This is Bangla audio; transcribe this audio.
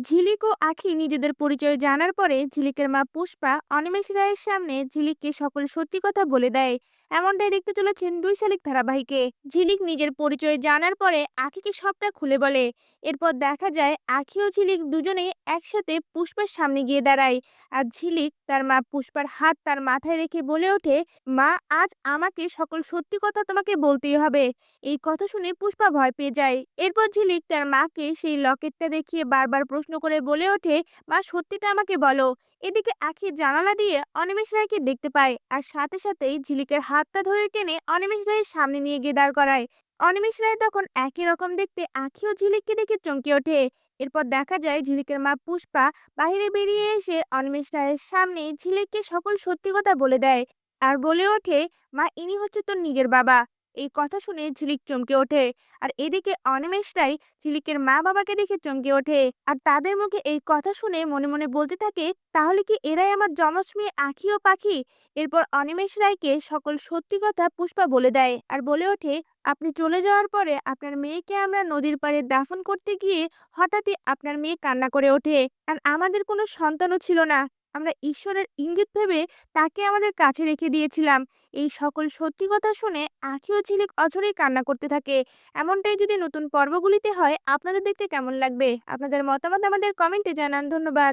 ঝিলিক ও আখি নিজেদের পরিচয় জানার পরে ঝিলিকের মা পুষ্পা অনিমেষ রায়ের সামনে ঝিলিককে সকল সত্যি কথা বলে দেয়। এমনটাই দেখতে চলেছেন দুই শালিক ধারাবাহিকে। ঝিলিক নিজের পরিচয় জানার পরে আখিকে সবটা খুলে বলে। এরপর দেখা যায় আখি ও ঝিলিক দুজনেই একসাথে পুষ্পার সামনে গিয়ে দাঁড়ায়। আর ঝিলিক তার মা পুষ্পার হাত তার মাথায় রেখে বলে ওঠে, মা, আজ আমাকে সকল সত্যি কথা তোমাকে বলতেই হবে। এই কথা শুনে পুষ্পা ভয় পেয়ে যায়। এরপর ঝিলিক তার মাকে সেই লকেটটা দেখিয়ে বারবার প্রশ্ন করে বলে ওঠে, মা, সত্যিটা আমাকে বলো। এদিকে আখি জানালা দিয়ে অনিমেষ রায়কে দেখতে পায় আর সাথে সাথেই ঝিলিকের হাতটা ধরে টেনে অনিমেষ রায়ের সামনে নিয়ে গিয়ে দাঁড় করায়। অনিমেষ রায় তখন একই রকম দেখতে আখি ও ঝিলিককে দেখে চমকে ওঠে। এরপর দেখা যায় ঝিলিকের মা পুষ্পা বাইরে বেরিয়ে এসে অনিমেষ রায়ের সামনে ঝিলিককে সকল সত্যি কথা বলে দেয় আর বলে ওঠে, মা, ইনি হচ্ছে তোর নিজের বাবা। এই কথা শুনে ঝিলিক চমকে ওঠে। আর এদিকে অনিমেষটাই ঝিলিকের মা বাবাকে দেখে চমকে ওঠে। আর তাদের মুখে এই কথা শুনে মনে মনে বলতে থাকে, তাহলে কি এরাই আমার যমজ মেয়ে আখি ও পাখি? এরপর অনিমেষ রায়কে সকল সত্যি কথা পুষ্পা বলে দেয় আর বলে ওঠে, আপনি চলে যাওয়ার পরে আপনার মেয়েকে আমরা নদীর পাড়ে দাফন করতে গিয়ে হঠাৎই আপনার মেয়ে কান্না করে ওঠে। আর আমাদের কোনো সন্তানও ছিল না। আমরা ঈশ্বরের ইঙ্গিত ভেবে তাকে আমাদের কাছে রেখে দিয়েছিলাম। এই সকল সত্যি কথা শুনে আঁখিও ঝিলিক অঝরেই কান্না করতে থাকে। এমনটাই যদি নতুন পর্বগুলিতে হয়, আপনাদের দেখতে কেমন লাগবে? আপনাদের মতামত আমাদের কমেন্টে জানান। ধন্যবাদ।